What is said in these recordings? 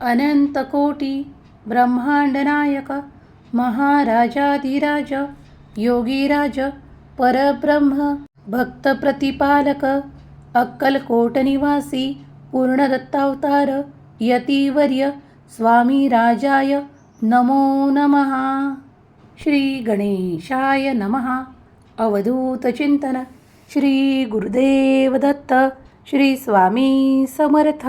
अनंतकोटी ब्रह्मांडनायक महाराजाधिराज योगीराज परब्रह्म भक्तप्रतिपालक अक्कलकोटनिवासी पूर्णदत्तावतार यतीवर्य स्वामी राजाय नमो नमः। श्री गणेशाय नमः। अवधूतचिंतन श्री गुरुदेव दत्त। श्री स्वामी समर्थ।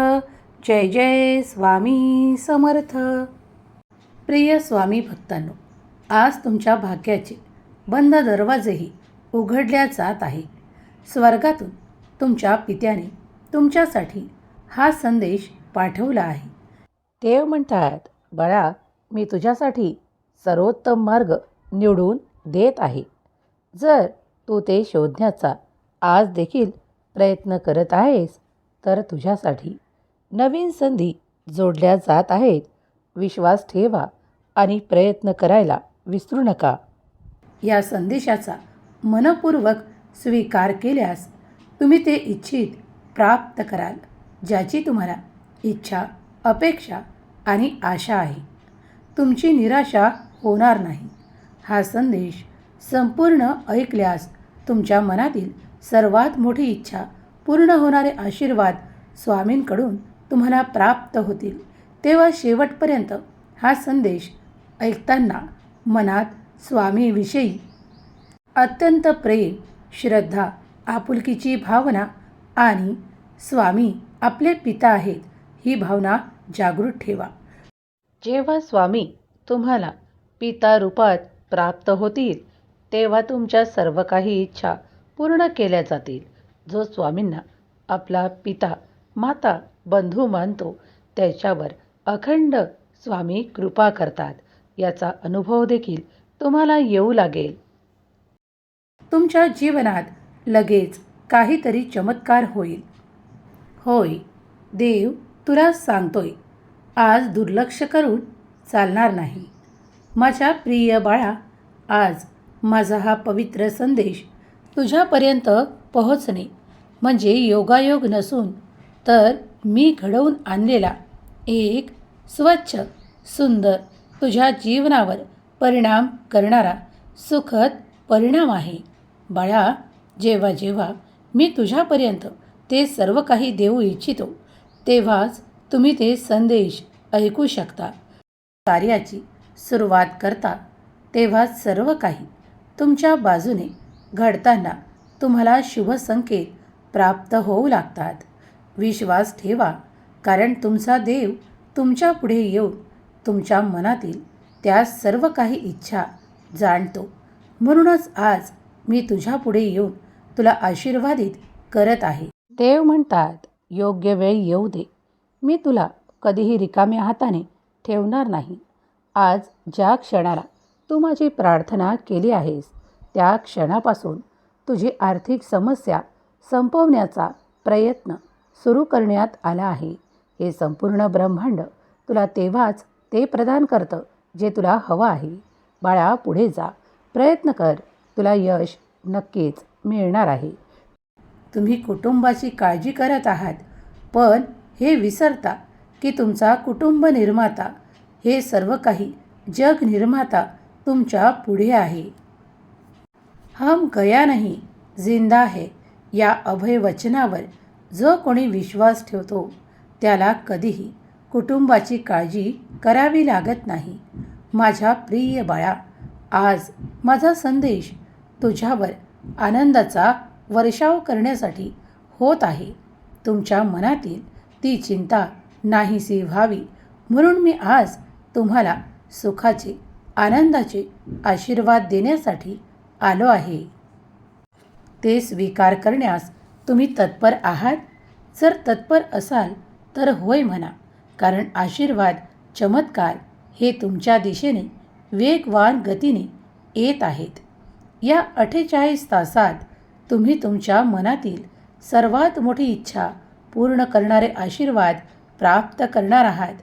जय जय स्वामी समर्थ. प्रिय स्वामी भक्तांनो आज तुमच्या भाग्याचे बंद दरवाजेही उघडल्या जात आहे. स्वर्गातून तुमच्या पित्याने तुमच्यासाठी हा संदेश पाठवला आहे. देव म्हणतात बाळा मी तुझ्यासाठी सर्वोत्तम मार्ग निवडून देत आहे. जर तू ते शोधण्याचा आज देखील प्रयत्न करत आहेस तर तुझ्यासाठी नवीन संधी जोडल्या जात आहेत. विश्वास ठेवा आणि प्रयत्न करायला विसरू नका. या संदेशाचा मनपूर्वक स्वीकार केल्यास तुम्ही ते इच्छित प्राप्त कराल ज्याची तुम्हाला इच्छा अपेक्षा आणि आशा आहे. तुमची निराशा होणार नाही. हा संदेश संपूर्ण ऐकल्यास तुमच्या मनातील सर्वात मोठी इच्छा पूर्ण होणारे आशीर्वाद स्वामींकडून तुम्हाला प्राप्त होतील. तेव्हा शेवटपर्यंत हा संदेश ऐकताना मनात स्वामीविषयी अत्यंत प्रेम श्रद्धा आपुलकीची भावना आणि स्वामी आपले पिता आहेत ही भावना जागृत ठेवा. जेव्हा स्वामी तुम्हाला पिता रूपात प्राप्त होतील तेव्हा तुमच्या सर्व काही इच्छा पूर्ण केल्या जातील. जो स्वामींना आपला पिता माता बंधू मानतो त्याच्यावर अखंड स्वामी कृपा करतात. याचा अनुभव देखील तुम्हाला येऊ लागेल. तुमच्या जीवनात लगेच काहीतरी चमत्कार होईल. होय देव तुला सांगतोय आज दुर्लक्ष करून चालणार नाही. माझ्या प्रिय बाळा आज माझा हा पवित्र संदेश तुझ्यापर्यंत पोहोचणे म्हणजे योगायोग नसून तर मी घडवून आणलेला एक स्वच्छ सुंदर तुझ्या जीवनावर परिणाम करणारा सुखद परिणाम आहे. बाळा जेव्हा जेव्हा मी तुझ्यापर्यंत ते सर्व काही देऊ इच्छितो तेव्हाच तुम्ही ते संदेश ऐकू शकता. कार्याची सुरुवात करता तेव्हा सर्व काही तुमच्या बाजूने घडताना तुम्हाला शुभ संकेत प्राप्त होऊ लागतात. विश्वास ठेवा. कारण तुमचा देव तुमच्यापुढे येऊन तुमच्या मनातील त्या सर्व काही इच्छा जाणतो. म्हणूनच आज मी तुझ्या पुढे येऊन तुला आशीर्वादित करत आहे. देव म्हणतात योग्य वेळ येऊ दे. मी तुला कधीही रिकाम्या हाताने ठेवणार नाही. आज ज्या क्षणाला तू माझी प्रार्थना केली आहेस त्या क्षणापासून तुझी आर्थिक समस्या संपवण्याचा प्रयत्न सुरू करण्यात आला आहे. हे संपूर्ण ब्रह्मांड तुला तेव्हाच ते प्रदान करतं जे तुला हवं आहे. बाळा पुढे जा. प्रयत्न कर. तुला यश नक्कीच मिळणार आहे. तुम्ही कुटुंबाची काळजी करत आहात पण हे विसरता की तुमचा कुटुंब निर्माता हे सर्व काही जग निर्माता तुमच्यापुढे आहे. हम गया नाही जिंदा है या अभय वचनावर जो कोणी विश्वास ठेवतो त्याला कधीही कुटुंबाची काळजी करावी लागत नाही. माझ्या प्रिय बाळा आज माझा संदेश तुझ्यावर आनंदाचा वर्षाव करण्यासाठी होत आहे. तुमच्या मनातील ती चिंता नाहीशी व्हावी म्हणून मी आज तुम्हाला सुखाचे आनंदाचे आशीर्वाद देण्यासाठी आलो आहे. ते स्वीकार करण्यास तुम्ही तत्पर आहात? जर तत्पर असाल तर होय म्हणा कारण आशीर्वाद चमत्कार हे तुमच्या दिशेने वेगवान गतीने येत आहेत. या अठ्ठेचाळीस तासात तुम्ही तुमच्या मनातील सर्वात मोठी इच्छा पूर्ण करणारे आशीर्वाद प्राप्त करणार आहात.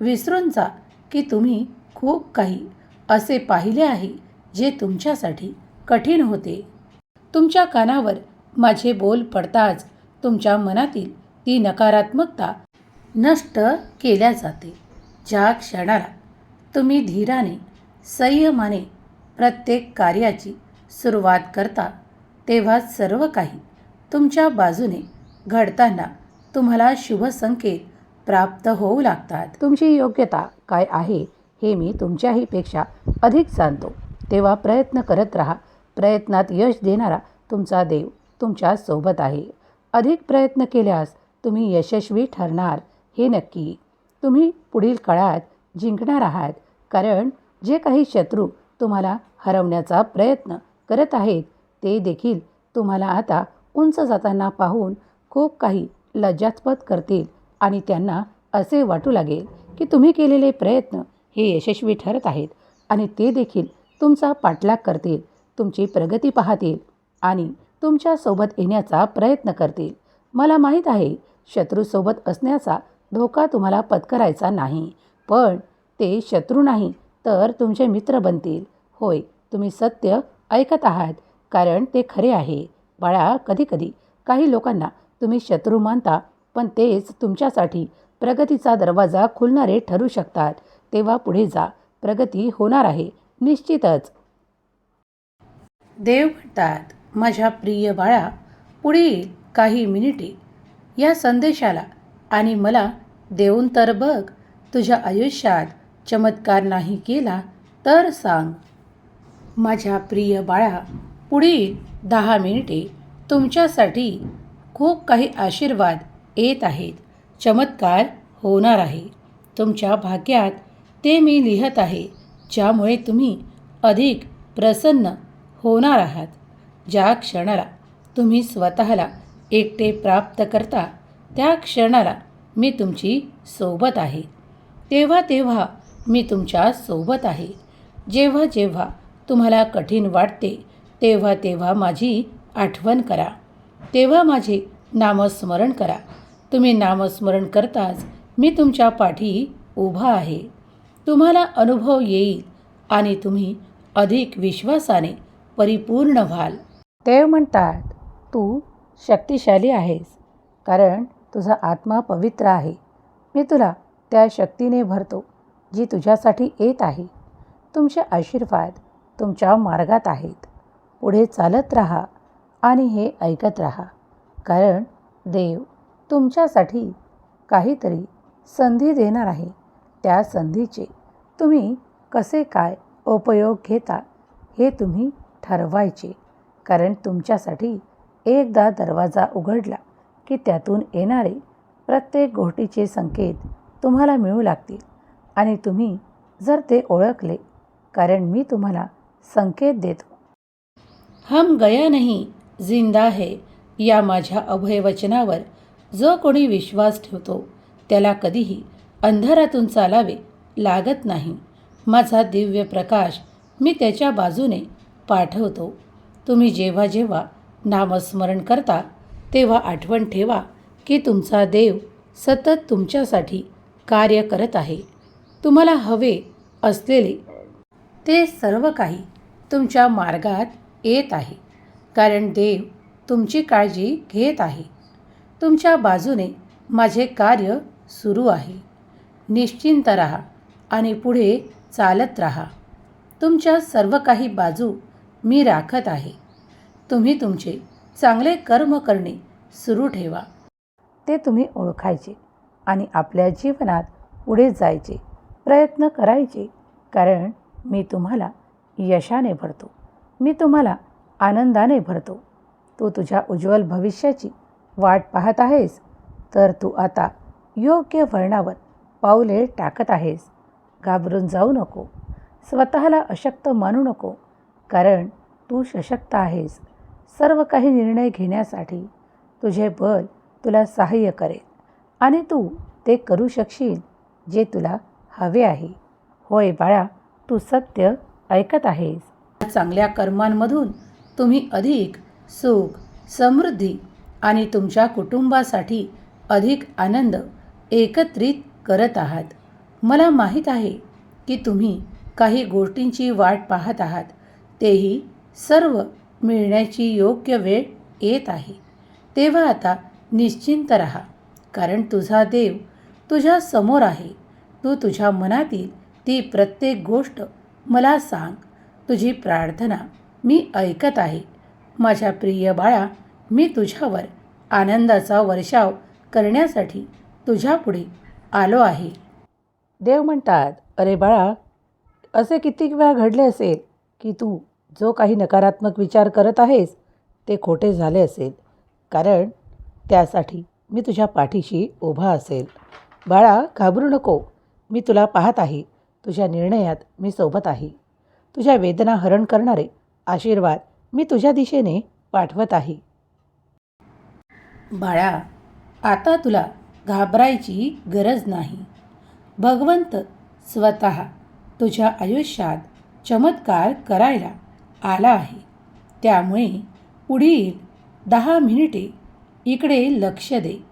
विसरून जा की तुम्ही खूप काही असे पाहिले आहे जे तुमच्यासाठी कठीण होते. तुमच्या कानावर माझे बोल पडताच तुमच्या मनातील ती नकारात्मकता नष्ट केल्या जाते. ज्या क्षणाला तुम्ही धीराने संयमाने प्रत्येक कार्याची सुरुवात करता तेव्हा सर्व काही तुमच्या बाजूने घडताना तुम्हाला शुभ संकेत प्राप्त होऊ लागतात. तुमची योग्यता काय आहे हे मी तुमच्याहीपेक्षा अधिक जाणतो. तेव्हा प्रयत्न करत राहा. प्रयत्नात यश देणारा तुमचा देव तुमच्यासोबत आहे. अधिक प्रयत्न केल्यास तुम्ही यशस्वी ठरणार हे नक्की. तुम्ही पुढील काळात जिंकणार आहात कारण जे काही शत्रू तुम्हाला हरवण्याचा प्रयत्न करत आहेत ते देखील तुम्हाला आता उंच जाताना पाहून खूप काही लज्जास्पद करतील आणि त्यांना असे वाटू लागेल की तुम्ही केलेले प्रयत्न हे यशस्वी ठरत आहेत आणि ते देखील तुमचा पाठलाग करतील तुमची प्रगती पाहतील आणि तुमच्यासोबत येण्याचा प्रयत्न करतील. मला माहीत आहे शत्रूसोबत असण्याचा धोका तुम्हाला पत्करायचा नाही. पण ते शत्रू नाही तर तुमचे मित्र बनतील. होय तुम्ही सत्य ऐकत आहात कारण ते खरे आहे. बाळा कधीकधी काही लोकांना तुम्ही शत्रू मानता पण तेच तुमच्यासाठी प्रगतीचा दरवाजा खुलणारे ठरू शकतात. तेव्हा पुढे जा प्रगती होणार आहे निश्चितच. देव म्हणतात माझ्या प्रिय बाळा पुढील काही मिनिटे. या संदेशाला आणि मला देऊन तर बघ तुझ्या आयुष्यात चमत्कार नाही केला तर सांग. माझ्या प्रिय बाळा पुढील दहा मिनिटे. तुमच्यासाठी खूप काही आशीर्वाद येत आहेत. चमत्कार होणार आहे. तुमच्या भाग्यात ते मी लिहत आहे ज्यामुळे तुम्ही अधिक प्रसन्न होणार आहात. ज्या क्षणाला तुम्ही स्वतःला एकटे प्राप्त करता त्या क्षणाला मी तुमची सोबत आहे. तेव्हा तेव्हा मी तुमच्यासोबत आहे. जेव्हा जेव्हा तुम्हाला कठीण वाटते तेव्हा तेव्हा माझी आठवण करा. तेव्हा माझे नामस्मरण करा. तुम्ही नामस्मरण करताच मी तुमच्या पाठी उभा आहे. तुम्हाला अनुभव येईल आणि तुम्ही अधिक विश्वासाने परिपूर्ण व्हाल. देव म्हणतात तू शक्तिशाली आहेस कारण तुझा आत्मा पवित्र आहे. मी तुला त्या शक्तीने भरतो जी तुझ्यासाठी येत आहे. तुमचे आशीर्वाद तुमच्या मार्गात आहेत. पुढे चालत राहा आणि हे ऐकत राहा. कारण देव तुमच्यासाठी काहीतरी संधी देणार आहे. त्या संधीचे तुम्ही कसे काय उपयोग घेता हे तुम्ही ठरवायचे. कारण तुमच्यासाठी एकदा दरवाजा उघडला की त्यातून येणारे प्रत्येक गोष्टीचे संकेत तुम्हाला मिळू लागतील. आणि तुम्ही जर ते ओळखले कारण मी तुम्हाला संकेत देतो. हम गया नाही जिंदा है या माझ्या अभयवचनावर जो कोणी विश्वास ठेवतो त्याला कधीही अंधारातून चालावे लागत नाही. माझा दिव्य प्रकाश मी त्याच्या बाजूने पाठवतो. तुम्ही जेव्हा जेव्हा नामस्मरण करता तेव्हा आठवण ठेवा की तुमचा देव सतत तुमच्यासाठी कार्य करत आहे. तुम्हाला हवे असलेले ते सर्व काही तुमच्या मार्गात येत आहे. कारण देव तुमची काळजी घेत आहे. तुमच्या बाजूने माझे कार्य सुरू आहे. निश्चिंत राहा आणि पुढे चालत राहा. तुमच्या सर्व काही बाजू मी राखत आहे. तुम्ही तुमचे चांगले कर्म करणे सुरू ठेवा. ते तुम्ही ओळखायचे आणि आपल्या जीवनात पुढे जायचे प्रयत्न करायचे कारण मी तुम्हाला यशाने भरतो. मी तुम्हाला आनंदाने भरतो. तू तुझ्या उज्ज्वल भविष्याची वाट पाहत आहेस तर तू आता योग्य वळणावर पाऊले टाकत आहेस. घाबरून जाऊ नको. स्वतःला अशक्त मानू नको कारण तू सशक्त आहेस. सर्व काही निर्णय घेण्यासाठी तुझे बल तुला सहाय्य करेल आणि तू ते करू शकशील जे तुला हवे आहे. होय बाळा तू सत्य ऐकत आहेस. चांगल्या कर्मांमधून तुम्ही अधिक सुख समृद्धी आणि तुमच्या कुटुंबासाठी अधिक आनंद एकत्रित करत आहात. मला माहीत आहे की तुम्ही काही गोष्टींची वाट पाहत आहात. तेही सर्व मिळण्याची योग्य वेळ येत आहे. तेव्हा आता निश्चिंत राहा कारण तुझा देव तुझ्या समोर आहे. तू तुझ्या मनातील ती प्रत्येक गोष्ट मला सांग. तुझी प्रार्थना मी ऐकत आहे. माझ्या प्रिय बाळा मी तुझ्यावर आनंदाचा वर्षाव करण्यासाठी तुझ्यापुढे आलो आहे. देव म्हणतात अरे बाळा असे कित्येक वेळा घडले असेल की तू जो काही नकारात्मक विचार करत आहेस ते खोटे झाले असेल. कारण त्यासाठी मी तुझ्या पाठीशी उभा असेल. बाळा घाबरू नको. मी तुला पाहत आहे. तुझ्या निर्णयात मी सोबत आहे. तुझ्या वेदना हरण करणारे आशीर्वाद मी तुझ्या दिशेने पाठवत आहे. बाळा आता तुला घाबरायची गरज नाही. भगवंत स्वतः तुझ्या आयुष्यात चमत्कार करायला आला आहे. त्यामुळे पुढील दहा मिनिटे इकडे लक्ष दे.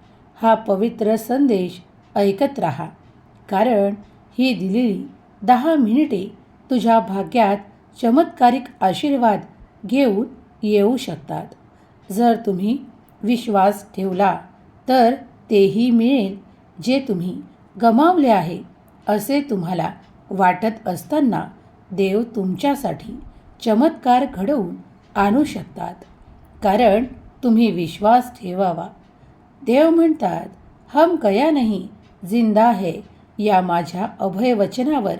हा पवित्र संदेश ऐकत राहा. कारण ही दिलेली दहा मिनिटे तुझ्या भाग्यात चमत्कारिक आशीर्वाद घेऊन येऊ शकतात. जर तुम्ही विश्वास ठेवला तर तेही मिळेल जे तुम्ही गमावले आहे असे तुम्हाला वाटत असताना देव तुमच्यासाठी चमत्कार घडवून आणू शकतात. कारण तुम्ही विश्वास ठेवावा. देव म्हणतात हम कया नाही जिंदा है. या माझ्या अभयवचनावर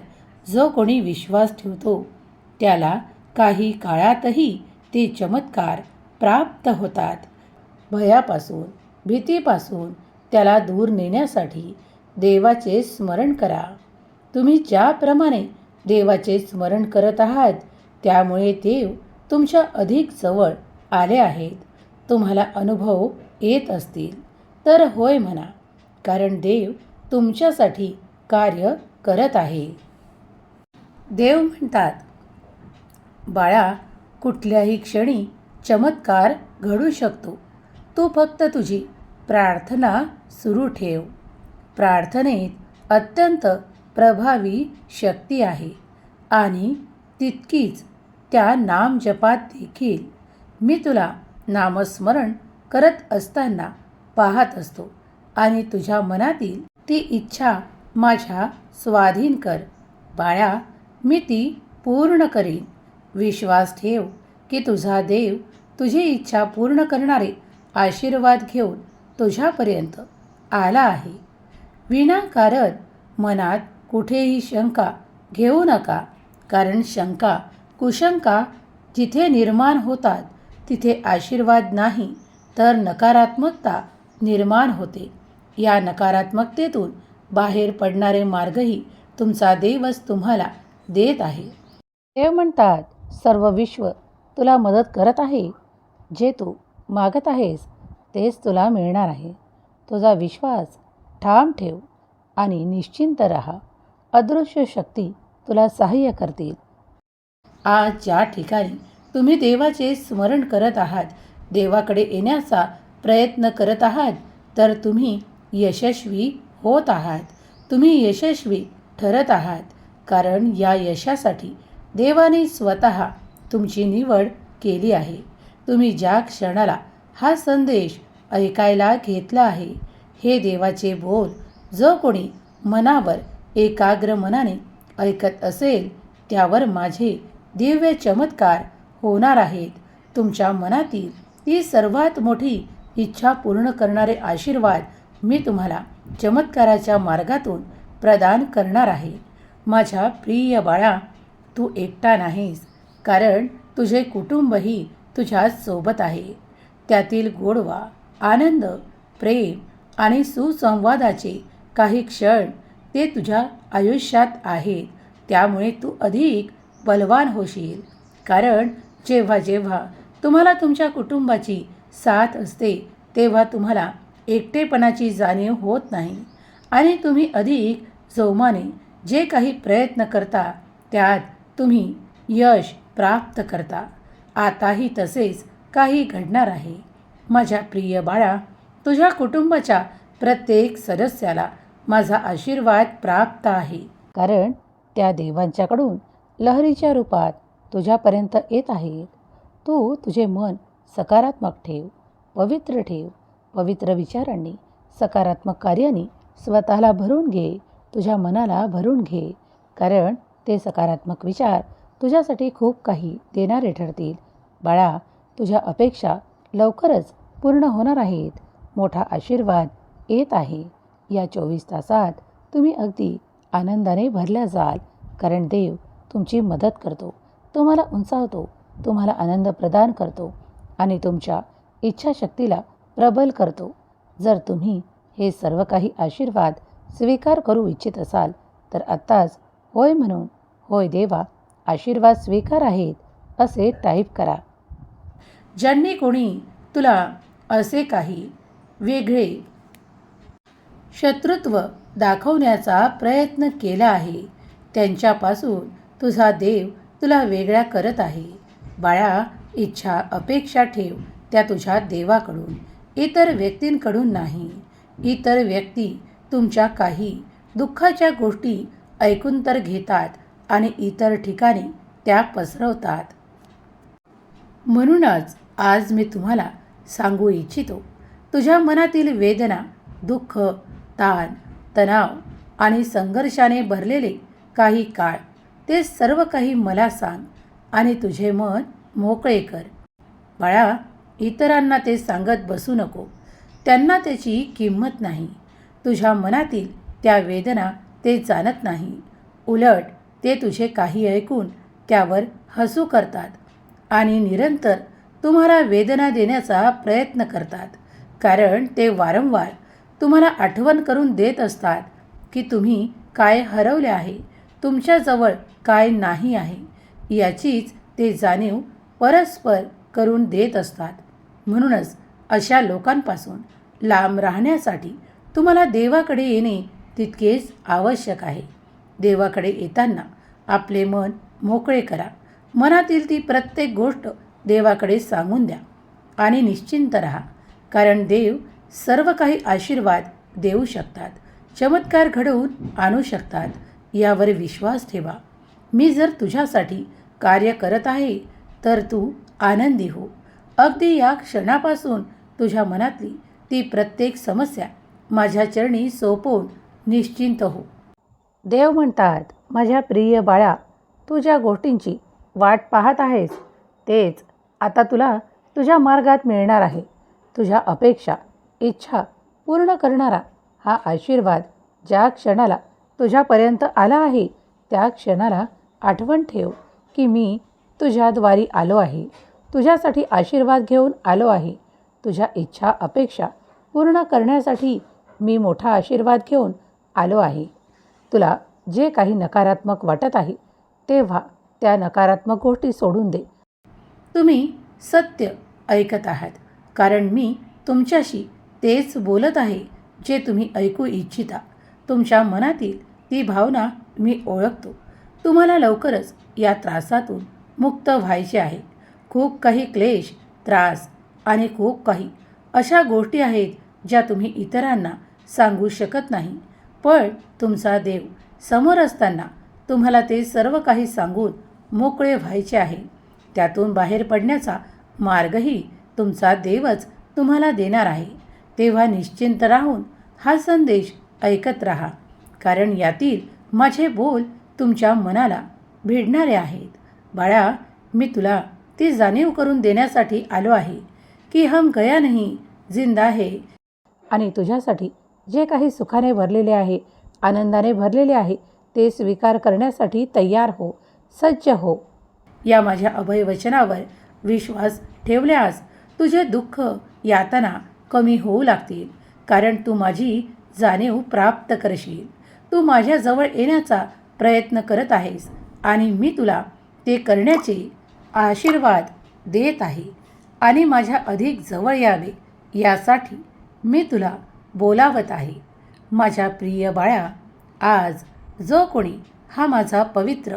जो कोणी विश्वास ठेवतो त्याला काही काळातही ते चमत्कार प्राप्त होतात. भयापासून भीतीपासून त्याला दूर नेण्यासाठी देवाचे स्मरण करा. तुम्ही ज्याप्रमाणे देवाचे स्मरण करत आहात त्यामुळे देव तुमच्या अधिक जवळ आले आहेत. तुम्हाला अनुभव येत असतील. तर होय म्हणा कारण देव तुमच्यासाठी कार्य करत आहे. देव म्हणतात बाळा कुठल्याही क्षणी चमत्कार घडू शकतो. तू फक्त तुझी प्रार्थना सुरू ठेव. प्रार्थनेत अत्यंत प्रभावी शक्ती आहे आणि तितकीच त्या नामजपात देखील. मी तुला नामस्मरण करत असताना पाहत असतो आणि तुझ्या मनातील ती इच्छा माझ्या स्वाधीन कर. बाळा मी ती पूर्ण करीन. विश्वास ठेव की तुझा देव तुझी इच्छा पूर्ण करणारे आशीर्वाद घेऊन तुझ्यापर्यंत आला आहे. विनाकारण मनात कुठेही शंका घेऊ नका. कारण शंका कुशंका जिथे निर्माण होतात तिथे आशीर्वाद नाही तर नकारात्मकता निर्माण होते. या नकारात्मकतेतून बाहेर पडणारे मार्गही तुमचा देवच तुम्हाला देत आहे. देव म्हणतात सर्व विश्व तुला मदत करत आहे. जे तू मागत आहेस तेच तुला मिळणार आहे. तुझा विश्वास ठाम ठेव आणि निश्चिंत रहा. अदृश्य शक्ती तुला सहाय्य करतील. आज ज्या ठिकाणी तुम्ही देवाचे स्मरण करत आहात देवाकडे येण्याचा प्रयत्न करत आहात तर तुम्ही यशस्वी होत आहात. तुम्ही यशस्वी ठरत आहात कारण या यशासाठी देवाने स्वतः तुमची निवड केली आहे. तुम्ही ज्या क्षणाला हा संदेश ऐकायला घेतला आहे हे देवाचे बोल जो कोणी मनावर एकाग्र मनाने ऐकत असेल त्यावर माझे दिव्य चमत्कार होणार आहेत. तुमच्या मनातील ती सर्वात मोठी इच्छा पूर्ण करणारे आशीर्वाद मी तुम्हाला चमत्काराच्या मार्गातून प्रदान करणार आहे. माझ्या प्रिय बाळा तू एकटा नाहीस कारण तुझे कुटुंबही तुझ्या सोबत आहे. त्यातील गोडवा आनंद प्रेम आणि सुसंवादाचे काही क्षण ते तुझ्या आयुष्यात आहेत. त्यामुळे तू अधिक बलवान होशील. कारण जेव्हा जेव्हा तुम्हाला तुमच्या कुटुंबाची साथ असते तेव्हा तुम्हाला एकटेपणाची जाणीव होत नाही. आणि तुम्ही अधिक जोमाने जे काही प्रयत्न करता त्यात तुम्ही यश प्राप्त करता. आताही तसेच काही घडणार आहे. माझ्या प्रिय बाळा तुझ्या कुटुंबाच्या प्रत्येक सदस्याला माझा आशीर्वाद प्राप्त आहे. कारण त्या देवांच्याकडून लहरीच्या रूपात तुझ्यापर्यंत येत आहेत तू तुझे मन सकारात्मक ठेव पवित्र ठेव पवित्र विचारांनी सकारात्मक कार्याने स्वतःला भरून घे तुझ्या मनाला भरून घे. कारण ते सकारात्मक विचार तुझ्यासाठी खूप काही देणारे ठरतील. बाळा तुझ्या अपेक्षा लवकरच पूर्ण होणार आहेत. मोठा आशीर्वाद येत आहे. या चोवीस तासात तुम्ही अगदी आनंदाने भरल्या जाल. कारण देव तुमची मदत करतो तुम्हाला उंचावतो तुम्हाला आनंद प्रदान करतो आणि तुमच्या इच्छाशक्तीला प्रबल करतो. जर तुम्ही हे सर्व काही आशीर्वाद स्वीकार करू इच्छित असाल तर आत्ताच होय म्हणून होय देवा आशीर्वाद स्वीकार आहेत असे टाईप करा. ज्यांनी कोणी तुला असे काही वेगळे शत्रुत्व दाखवण्याचा प्रयत्न केला आहे. त्यांच्यापासून तुझा देव तुला वेगळा करत आहे. बाळा इच्छा अपेक्षा ठेव त्या तुझ्या देवाकडून. इतर व्यक्तींकडून नाही. इतर व्यक्ती तुमच्या काही दुःखाच्या गोष्टी ऐकून तर घेतात आणि इतर ठिकाणी त्या पसरवतात. म्हणूनच आज मी तुम्हाला सांगू इच्छितो. तुझ्या मनातील वेदना दुःख ताण तणाव आणि संघर्षाने भरलेले काही काळ ते सर्व काही मला सांग आणि तुझे मन मोकळे कर. बाळा इतरांना ते सांगत बसू नको. त्यांना त्याची किंमत नाही. तुझ्या मनातील त्या वेदना ते जाणत नाही. उलट ते तुझे काही ऐकून त्यावर हसू करतात आणि निरंतर तुम्हाला वेदना देण्याचा प्रयत्न करतात. कारण ते वारंवार तुम्हाला आठवण करून देत असतात की तुम्ही काय हरवले आहे तुमच्याजवळ काय नाही आहे याचीच ते जाणीव परस्पर करून देत असतात. म्हणूनच अशा लोकांपासून लांब राहण्यासाठी तुम्हाला देवाकडे येणे तितकेच आवश्यक आहे. देवाकडे येताना आपले मन मोकळे करा. मनातील ती प्रत्येक गोष्ट देवाकडे सांगून द्या आणि निश्चिंत राहा. कारण देव सर्व काही आशीर्वाद देऊ शकतात चमत्कार घडवून आणू शकतात यावर विश्वास ठेवा. मी जर तुझ्यासाठी कार्य करत आहे तर तू आनंदी हो. अगदी या क्षणापासून तुझ्या मनातली ती प्रत्येक समस्या माझ्या चरणी सोपवून निश्चिंत हो. देव म्हणतात माझ्या प्रिय बाळा तू ज्या गोष्टींची वाट पाहत आहेस तेच आता तुला तुझ्या मार्गात मिळणार आहे. तुझ्या अपेक्षा इच्छा पूर्ण करणारा हा आशीर्वाद ज्या क्षणाला तुझ्यापर्यंत आला आहे त्या क्षणाला आठवण ठेव की मी तुझ्याद्वारी आलो आहे. तुझ्यासाठी आशीर्वाद घेऊन आलो आहे. तुझ्या इच्छा अपेक्षा पूर्ण करण्यासाठी मी मोठा आशीर्वाद घेऊन आलो आहे. तुला जे काही नकारात्मक वाटत आहे तेव्हा त्या नकारात्मक गोष्टी सोडून दे. तुम्ही सत्य ऐकत आहात कारण मी तुमच्याशी तेच बोलत आहे जे तुम्ही ऐकू इच्छिता. तुमच्या मनातील ती भावना मी ओळखतो. तुम्हाला लवकरच या त्रासातून मुक्त व्हायचे आहे. खूप काही क्लेश त्रास आणि खूप काही अशा गोष्टी आहेत ज्या तुम्ही इतरांना सांगू शकत नाही. पण तुमचा देव समोर असताना तुम्हाला ते सर्व काही सांगून मोकळे व्हायचे आहे. त्यातून बाहेर पडण्याचा मार्गही तुमचा देवच तुम्हाला देणार आहे. तेव्हा निश्चिंत राहून हा संदेश ऐकत राहा. कारण यातील माझे बोल तुमच्या मनाला भिडणारे आहेत. बाळा मी तुला ती जाणीव करून देण्यासाठी आलो आहे की हम गया नाही जिंदा है. आणि तुझ्यासाठी जे काही सुखाने भरलेले आहे आनंदाने भरलेले आहे ते स्वीकार करण्यासाठी तयार हो सज्ज हो. या माझ्या अभयवचनावर विश्वास ठेवल्यास तुझे दुःख यातना कमी होऊ लागतील. कारण तू माझी जाणीव प्राप्त करशील. तू माझ्याजवळ येण्याचा प्रयत्न करत आहेस आणि मी तुला ते करण्याचे आशीर्वाद देत आहे आणि माझ्या अधिक जवळ यावे यासाठी मी तुला बोलावत आहे. माझ्या प्रिय बाळा आज जो कोणी हा माझा पवित्र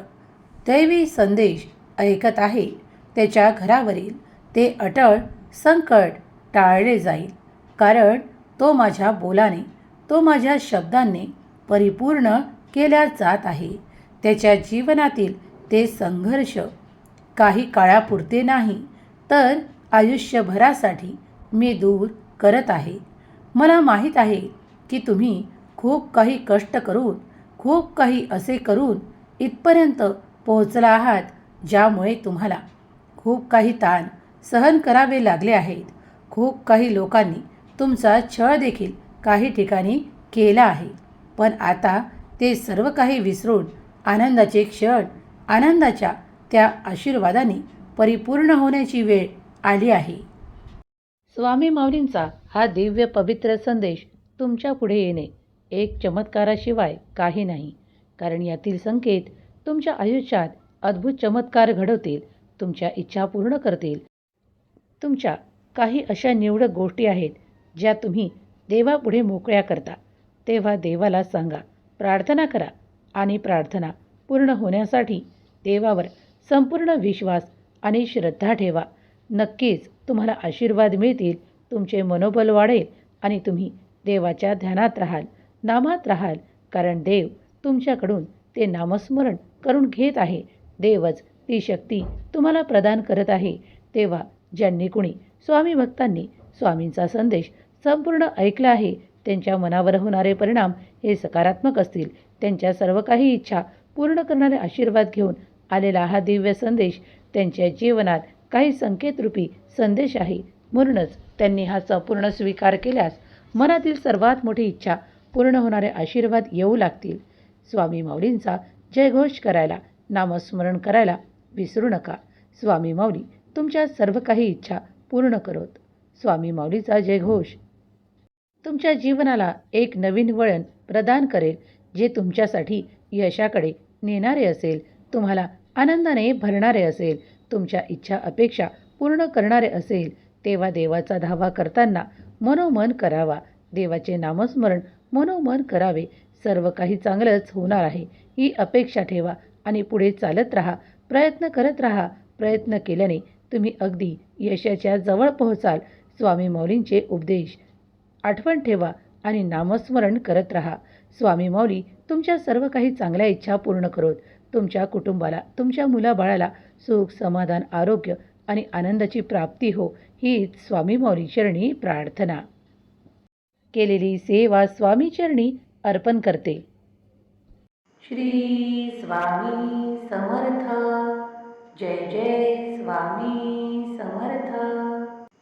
दैवी संदेश ऐकत आहे त्याच्या घरावरील ते अटळ संकट टाळले जाईल. कारण तो माझ्या बोलाने तो माझ्या शब्दांनी परिपूर्ण केल्या जात आहे. त्याच्या जीवनातील ते संघर्ष काही काळापुरते नाही तर आयुष्यभरासाठी मी दूर करत आहे. मला माहीत आहे की तुम्ही खूप काही कष्ट करून खूप काही असे करून इथपर्यंत पोहोचला आहात ज्यामुळे तुम्हाला खूप काही ताण सहन करावे लागले आहेत. खूप काही लोकांनी तुमचा छळ देखील काही ठिकाणी केला आहे. पण आता ते सर्व काही विसरून आनंदाचे क्षण आनंदाच्या त्या आशीर्वादाने परिपूर्ण होण्याची वेळ आली आहे. स्वामी माऊलींचा हा दिव्य पवित्र संदेश तुमच्यापुढे येणे एक चमत्काराशिवाय काही नाही. कारण यातील संकेत तुमच्या आयुष्यात अद्भुत चमत्कार घडवतील तुमच्या इच्छा पूर्ण करतील. तुमच्या काही अशा निवडक गोष्टी आहेत ज्या तुम्ही देवापुढे मोकळ्या करता तेव्हा देवाला सांगा प्रार्थना करा आणि प्रार्थना पूर्ण होण्यासाठी देवावर संपूर्ण विश्वास आणि श्रद्धा ठेवा. नक्कीच तुम्हाला आशीर्वाद मिळतील तुमचे मनोबल वाढेल आणि तुम्ही देवाच्या ध्यानात राहाल नामात राहाल कारण देव तुमच्याकडून ते नामस्मरण करून घेत आहे. देवच ती शक्ती तुम्हाला प्रदान करत आहे. तेव्हा ज्यांनी कुणी स्वामी भक्तांनी स्वामींचा संदेश संपूर्ण ऐकला आहे. त्यांच्या मनावर होणारे परिणाम हे सकारात्मक असतील. त्यांच्या सर्व काही इच्छा पूर्ण करणारे आशीर्वाद घेऊन आलेला हा दिव्य संदेश त्यांच्या जीवनात काही संकेतरूपी संदेश आहे. म्हणूनच त्यांनी हा संपूर्ण स्वीकार केल्यास मनातील सर्वात मोठी इच्छा पूर्ण होणारे आशीर्वाद येऊ लागतील. स्वामी माऊलींचा जयघोष करायला नामस्मरण करायला विसरू नका. स्वामी माऊली तुमच्या सर्व काही इच्छा पूर्ण करोत. स्वामी माऊलीचा जयघोष तुमच्या जीवनाला एक नवीन वळण प्रदान करेल जे तुमच्यासाठी यशाकडे नेणारे असेल तुम्हाला आनंदाने भरणारे असेल तुमच्या इच्छा अपेक्षा पूर्ण करणारे असेल तेव्हा देवाचा धावा करताना मनोमन करावा. देवाचे नामस्मरण मनोमन करावे. सर्व काही चांगलंच होणार आहे. ही अपेक्षा ठेवा आणि पुढे चालत राहा. प्रयत्न करत राहा. प्रयत्न केल्याने तुम्ही अगदी यशाच्या जवळ पोहोचाल. स्वामी मौलींचे उपदेश. आठवण ठेवा आणि नामस्मरण करत राहा. स्वामी मौली तुमच्या सर्व काही चांगल्या इच्छा पूर्ण करोत. तुमच्या कुटुंबाला तुमच्या मुलाबाळाला सुख समाधान आरोग्य आणि आनंदाची प्राप्ती हो हीच स्वामी मौली चरणी प्रार्थना. केलेली सेवा स्वामी चरणी अर्पण करते. श्री स्वामी समर्थ. जय जय स्वामी समर्थ.